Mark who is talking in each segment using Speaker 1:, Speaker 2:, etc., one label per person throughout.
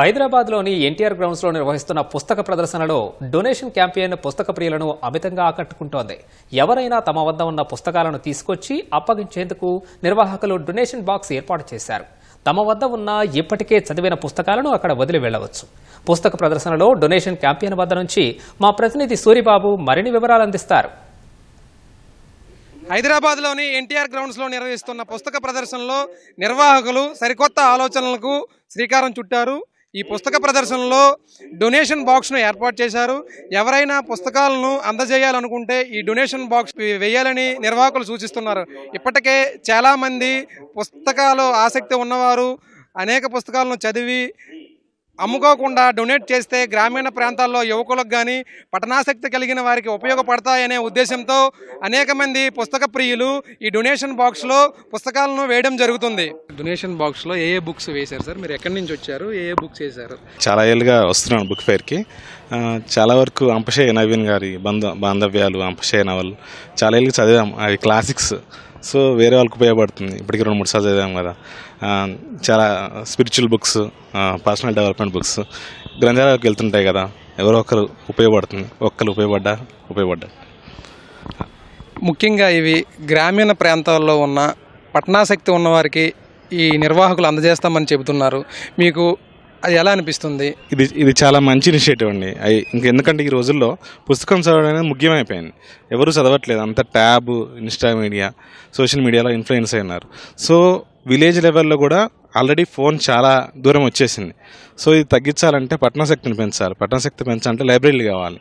Speaker 1: హైదరాబాద్లోని ఎన్టీఆర్ గ్రౌండ్స్లో నిర్వహిస్తున్న పుస్తక ప్రదర్శనలో డొనేషన్ క్యాంపెయిన్ పుస్తక ప్రియులను అమితంగా ఆకట్టుకుంటోంది. ఎవరైనా తమ వద్ద ఉన్న పుస్తకాలను తీసుకొచ్చి అప్పగించేందుకు నిర్వాహకులు డొనేషన్ బాక్స్ ఏర్పాటు చేశారు. తమ వద్ద ఉన్న ఇప్పటికే చదివిన పుస్తకాలను అక్కడ వదిలి వెళ్ళవచ్చు పుస్తక ప్రదర్శనలో డొనేషన్ క్యాంపెయిన్ వద్ద నుంచి మా ప్రతినిధి సూరిబాబు మరిన్ని వివరాలు అందిస్తారు.
Speaker 2: హైదరాబాద్లోని ఎన్టీఆర్ గ్రౌండ్స్లో నిర్వహిస్తున్న పుస్తక ప్రదర్శనలో నిర్వాహకులు సరికొత్త ఆలోచనలకు శ్రీకారం చుట్టారు. ఈ పుస్తక ప్రదర్శనలో డొనేషన్ బాక్స్ను ఏర్పాటు చేశారు. ఎవరైనా పుస్తకాలను అందజేయాలనుకుంటే ఈ డొనేషన్ బాక్స్ వేయాలని నిర్వాహకులు సూచిస్తున్నారు. ఇప్పటికే చాలామంది పుస్తకాలు ఆసక్తి ఉన్నవారు అనేక పుస్తకాలను చదివి అమ్ముకోకుండా డొనేట్ చేస్తే గ్రామీణ ప్రాంతాల్లో యువకులకు కానీ పఠనాసక్తి కలిగిన వారికి ఉపయోగపడతాయనే ఉద్దేశంతో అనేక మంది పుస్తక ప్రియులు ఈ డొనేషన్ బాక్స్లో పుస్తకాలను వేయడం జరుగుతుంది. డొనేషన్ బాక్స్లో ఏ ఏ బుక్స్ వేశారు సార్? మీరు ఎక్కడి నుంచి వచ్చారు? ఏ ఏ బుక్స్ వేశారు?
Speaker 3: చాలా ఏళ్ళుగా వస్తున్నాను బుక్ ఫేర్కి. చాలా వరకు అంపశయ్య నవీన్ గారి బంధ బాంధవ్యాలు అంపశయ్య నవల్. చాలా ఏళ్ళకి చదివాం. అవి క్లాసిక్స్ సో వేరే వాళ్ళకి ఉపయోగపడుతుంది. ఇప్పటికి రెండు మూడు సార్లు చదివాం కదా. చాలా spiritual books personal development books గ్రంథాలయాలకు వెళ్తుంటాయి కదా. ఎవరో ఒకరు ఉపయోగపడుతుంది. ఒక్కరు ఉపయోగపడ్డా ఉపయోగపడ్డా.
Speaker 2: ముఖ్యంగా ఇవి గ్రామీణ ప్రాంతాల్లో ఉన్న పట్టణాసక్తి ఉన్నవారికి ఈ నిర్వాహకులు అందజేస్తామని చెబుతున్నారు. మీకు అది ఎలా అనిపిస్తుంది?
Speaker 3: ఇది ఇది చాలా మంచి ఇనిషియేటివ్ అండి. అవి ఇంకా ఎందుకంటే ఈ రోజుల్లో పుస్తకం చదవడం అనేది ముఖ్యమైపోయింది. ఎవరు చదవట్లేదు. అంత ట్యాబ్ ఇన్స్టా మీడియా సోషల్ మీడియాలో ఇన్ఫ్లుయెన్స్ అయినారు సో విలేజ్ లెవెల్లో కూడా ఆల్రెడీ ఫోన్ చాలా దూరం వచ్చేసింది. సో ఇది తగ్గించాలంటే పట్టణశక్తిని పెంచాలి. పట్టణశక్తి పెంచాలంటే లైబ్రరీలు కావాలి.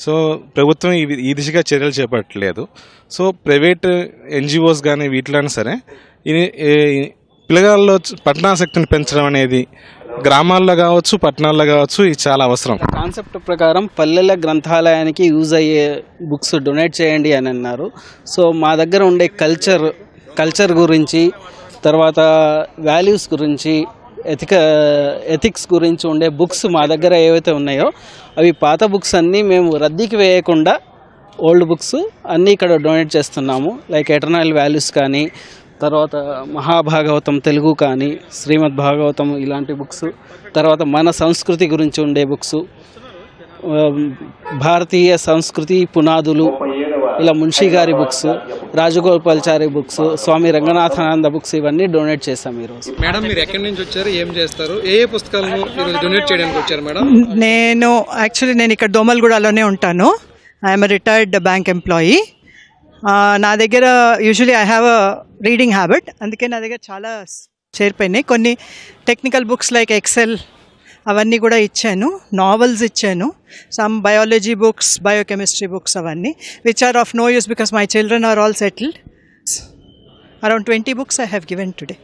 Speaker 3: సో ప్రభుత్వం ఈ ఈ దిశగా చర్యలు చేపట్టలేదు. సో ప్రైవేట్ ఎన్జిఓస్ కానీ వీటిలో సరే పిల్లగాల్లో పట్టణాసక్తిని పెంచడం అనేది గ్రామాల్లో కావచ్చు పట్టణాల్లో కావచ్చు ఇది చాలా అవసరం.
Speaker 4: కాన్సెప్ట్ ప్రకారం పల్లెల గ్రంథాలయానికి యూజ్ అయ్యే బుక్స్ డొనేట్ చేయండి అని అన్నారు. సో మా దగ్గర ఉండే కల్చర్ కల్చర్ గురించి తర్వాత వాల్యూస్ గురించి ఎథిక ఎథిక్స్ గురించి ఉండే బుక్స్ మా దగ్గర ఏవైతే ఉన్నాయో అవి పాత బుక్స్ అన్నీ మేము రద్దీకి వేయకుండా ఓల్డ్ బుక్స్ అన్నీ ఇక్కడ డొనేట్ చేస్తున్నాము. లైక్ ఎటర్నల్ వాల్యూస్ కానీ తర్వాత మహాభాగవతం తెలుగు కానీ శ్రీమద్ భాగవతం ఇలాంటి బుక్స్ తర్వాత మన సంస్కృతి గురించి ఉండే బుక్స్ భారతీయ సంస్కృతి పునాదులు ఇలా మున్షి గారి books Rajagopalachari books Swami Ranganathananda books ఇవన్నీ డొనేట్ చేస్తాం ఈరోజు.
Speaker 2: మేడం మీరు ఎక్కడి నుంచి వచ్చారు? ఏం చేస్తారు? ఏ ఏ పుస్తకాలను డొనేట్ చేయడానికి వచ్చారు మేడం?
Speaker 5: నేను యాక్చువల్లీ నేను ఇక్కడ దోమల్గూడలోనే ఉంటాను. ఐఎమ్ రిటైర్డ్ బ్యాంక్ ఎంప్లాయీ నా దగ్గర usually I have a reading habit. అందుకే నా దగ్గర చాలా చేరిపోయినాయి. కొన్ని టెక్నికల్ బుక్స్ లైక్ ఎక్సెల్ అవన్నీ కూడా ఇచ్చాను. నావెల్స్ ఇచ్చాను. Some biology books biochemistry books అవన్నీ which are of no use because my children are all settled around twenty books I have given today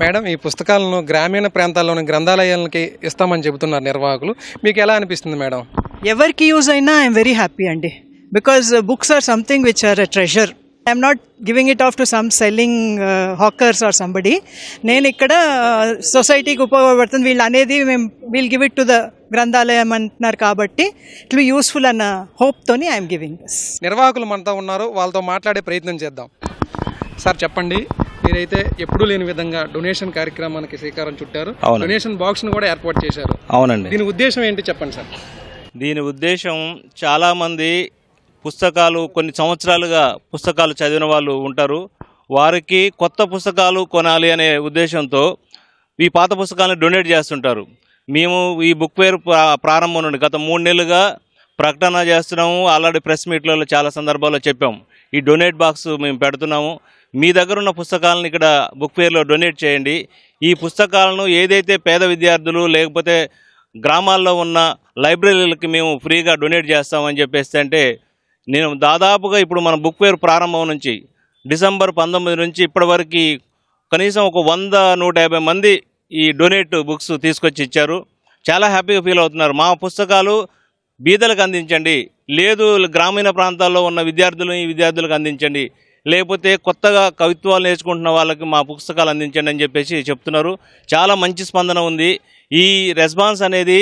Speaker 2: madam ఈ పుస్తకాలను గ్రామీణ ప్రాంతాల్లోని గ్రంథాలయాలకి ఇస్తామని చెబుతున్నారు నిర్వాహకులు. మీకు ఎలా అనిపిస్తుంది మేడం?
Speaker 5: ఎవరికి యూజ్ అయినా ఐఎమ్ వెరీ హ్యాపీ అండి. Because books are something which are a treasure I'm not giving it off to some selling hawkers or somebody నేను ఇక్కడ సొసైటీకి ఉపయోగపడుతుంది. వీళ్ళు అనేది మేము we'll give it to the గ్రంథాలయం అంటున్నారు కాబట్టి ఇట్ బి యూస్ఫుల్ అన్న హోప్తోని ఐఎమ్ గివింగ్ దిస్
Speaker 2: నిర్వాహకులు మనతో ఉన్నారు. వాళ్ళతో మాట్లాడే ప్రయత్నం చేద్దాం. సార్ చెప్పండి. మీరైతే ఎప్పుడూ లేని విధంగా డొనేషన్ కార్యక్రమానికి శ్రీకారం చుట్టారు. డొనేషన్ బాక్స్ను కూడా ఏర్పాటు చేశారు.
Speaker 6: అవునండి.
Speaker 2: దీని ఉద్దేశం ఏంటి చెప్పండి సార్?
Speaker 6: దీని ఉద్దేశం చాలామంది పుస్తకాలు కొన్ని సంవత్సరాలుగా పుస్తకాలు చదివిన వాళ్ళు ఉంటారు. వారికి కొత్త పుస్తకాలు కొనాలి అనే ఉద్దేశంతో ఈ పాత పుస్తకాలను డొనేట్ చేస్తుంటారు. మేము ఈ బుక్ ఫేర్ ప్రారంభం నుండి గత మూడు నెలలుగా ప్రకటన చేస్తున్నాము. ఆల్రెడీ ప్రెస్ మీట్లలో చాలా సందర్భాల్లో చెప్పాం. ఈ డొనేట్ బాక్స్ మేము పెడుతున్నాము. మీ దగ్గర ఉన్న పుస్తకాలను ఇక్కడ బుక్ ఫేర్లో డొనేట్ చేయండి. ఈ పుస్తకాలను ఏదైతే పేద విద్యార్థులు లేకపోతే గ్రామాల్లో ఉన్న లైబ్రరీలకి మేము ఫ్రీగా డొనేట్ చేస్తామని చెప్పేసి అంటే నేను దాదాపుగా ఇప్పుడు మన బుక్ ఫేర్ ప్రారంభం నుంచి డిసెంబర్ పంతొమ్మిది నుంచి ఇప్పటివరకు కనీసం ఒక వంద నూట యాభై మంది ఈ డొనేట్ బుక్స్ తీసుకొచ్చి ఇచ్చారు. చాలా హ్యాపీగా ఫీల్ అవుతున్నారు. మా పుస్తకాలు బీదలకు అందించండి. లేదు గ్రామీణ ప్రాంతాల్లో ఉన్న విద్యార్థులు ఈ విద్యార్థులకు అందించండి. లేకపోతే కొత్తగా కవిత్వాలు నేర్చుకుంటున్న వాళ్ళకి మా పుస్తకాలు అందించండి అని చెప్పేసి చెప్తున్నారు. చాలా మంచి స్పందన ఉంది. ఈ రెస్పాన్స్ అనేది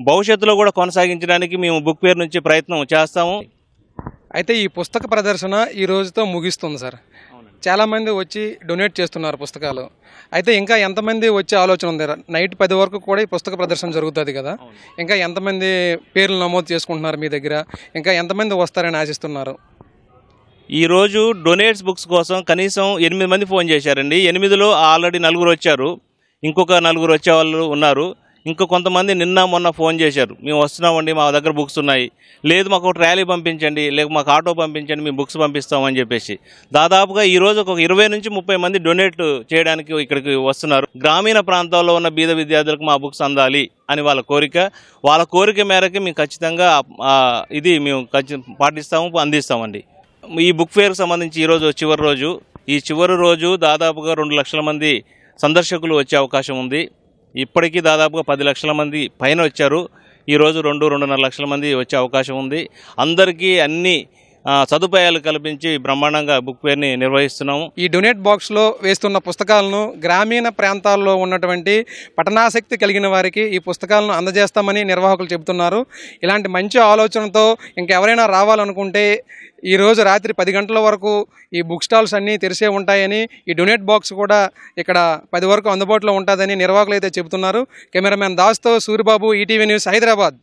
Speaker 6: భవిష్యత్తులో కూడా కొనసాగించడానికి మేము బుక్ పేరు నుంచి ప్రయత్నం చేస్తాము.
Speaker 2: అయితే ఈ పుస్తక ప్రదర్శన ఈ రోజుతో ముగిస్తుంది సార్. చాలామంది వచ్చి డొనేట్ చేస్తున్నారు పుస్తకాలు. అయితే ఇంకా ఎంతమంది వచ్చే ఆలోచన ఉంది? నైట్ పది వరకు కూడా ఈ పుస్తక ప్రదర్శన జరుగుతుంది కదా? ఇంకా ఎంతమంది పేర్లు నమోదు చేసుకుంటున్నారు మీ దగ్గర? ఇంకా ఎంతమంది వస్తారని ఆశిస్తున్నారు?
Speaker 6: ఈరోజు డొనేట్స్ బుక్స్ కోసం కనీసం ఎనిమిది మంది ఫోన్ చేశారండి. ఎనిమిదిలో ఆల్రెడీ నలుగురు వచ్చారు. ఇంకొక నలుగురు వచ్చే వాళ్ళు ఉన్నారు. ఇంకా కొంతమంది నిన్న మొన్న ఫోన్ చేశారు. మేము వస్తున్నామండి మా దగ్గర బుక్స్ ఉన్నాయి. లేదు మాకు ట్రాలీ పంపించండి లేక మాకు ఆటో పంపించండి మేము బుక్స్ పంపిస్తామని చెప్పేసి. దాదాపుగా ఈరోజు ఒక ఇరవై నుంచి ముప్పై మంది డొనేట్ చేయడానికి ఇక్కడికి వస్తున్నారు. గ్రామీణ ప్రాంతాల్లో ఉన్న బీద విద్యార్థులకు మా బుక్స్ అందాలి అని వాళ్ళ కోరిక. వాళ్ళ కోరిక మేరకు మేము ఖచ్చితంగా ఇది మేము ఖచ్చి పాటిస్తాము అందిస్తామండి. ఈ బుక్ ఫేర్కి సంబంధించి ఈరోజు చివరి రోజు. ఈ చివరి రోజు దాదాపుగా రెండు లక్షల మంది సందర్శకులు వచ్చే అవకాశం ఉంది. ఇప్పటికీ దాదాపుగా పది లక్షల మంది పైన వచ్చారు. ఈరోజు రెండు రెండున్నర లక్షల మంది వచ్చే అవకాశం ఉంది. అందరికీ అన్ని సదుపాయాలు కల్పించి బ్రహ్మాండంగా బుక్ ఫేర్ని నిర్వహిస్తున్నాము.
Speaker 2: ఈ డొనేట్ బాక్స్లో వేస్తున్న పుస్తకాలను గ్రామీణ ప్రాంతాల్లో ఉన్నటువంటి పఠనాసక్తి కలిగిన వారికి ఈ పుస్తకాలను అందజేస్తామని నిర్వాహకులు చెబుతున్నారు. ఇలాంటి మంచి ఆలోచనతో ఇంకెవరైనా రావాలనుకుంటే ఈరోజు రాత్రి పది గంటల వరకు ఈ బుక్ స్టాల్స్ అన్నీ తెరిసే ఉంటాయని ఈ డొనేట్ బాక్స్ కూడా ఇక్కడ పది వరకు అందుబాటులో ఉంటుందని నిర్వాహకులు అయితే చెబుతున్నారు. కెమెరామ్యాన్ దాస్తో సూరిబాబు ఈటీవీ న్యూస్ హైదరాబాద్.